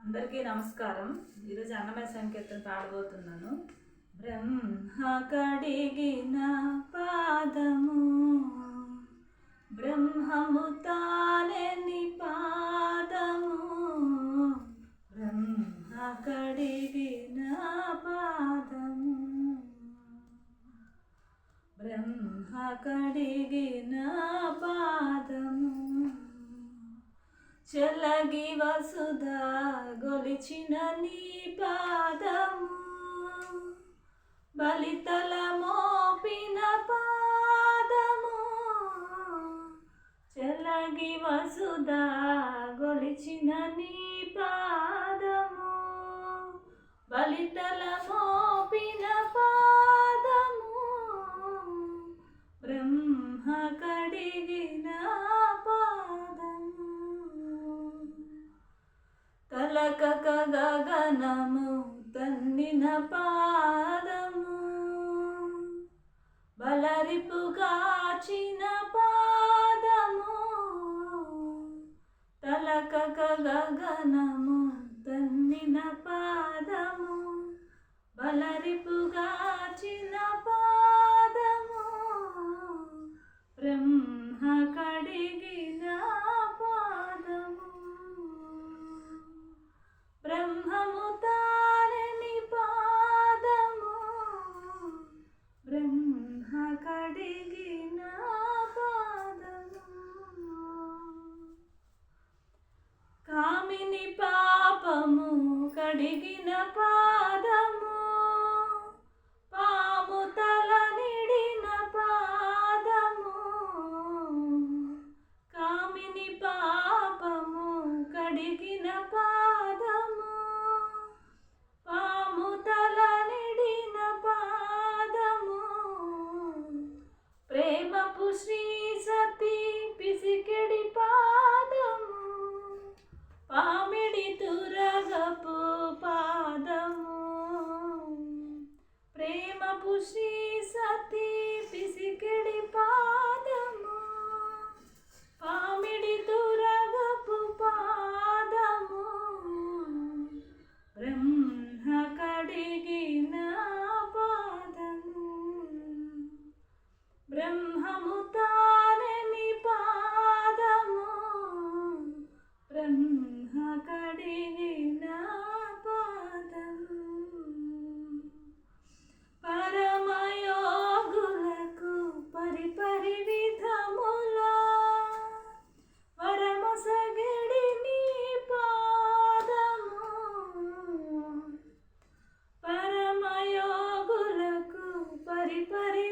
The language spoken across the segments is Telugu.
అందరికీ నమస్కారం. ఈరోజు అన్నమయ సంకీర్తన పాడబోతున్నాను. బ్రహ్మ కడిగిన పాదము బ్రహ్మము తానెని పాదము బ్రహ్మ కడిగిన పాదము బ్రహ్మ కడిగిన పాదము చల్లగి వసుధ గొలిచిన నీ పాదము. బలితల మోపిన పాదము. చల్లగి వసుధ గొలిచిన నీ పాదము. బలితల తలకక గగనము తన్నిన పాదము. బలరిపు గాచిన పాదము. తలక గగనము తన్నిన పాదము. బలరిపు కామిని పాపము కడిగిన పాదము. పాము తల నిడిన పాదము. కామిని పాపము కడిగిన కడిగిన పాదము పరమయోగులకు పరిపరి విధములా వరమొసగడి నీ పాదము పరమయోగులకు పరిపరి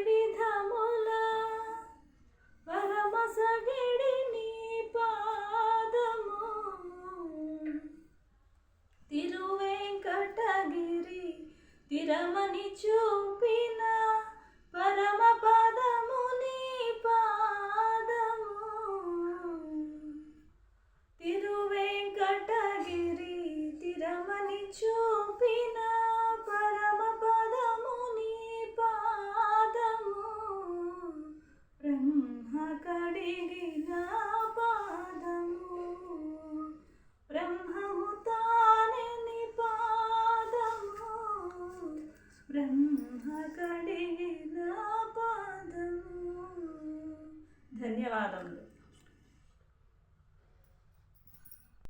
ప్రమాదం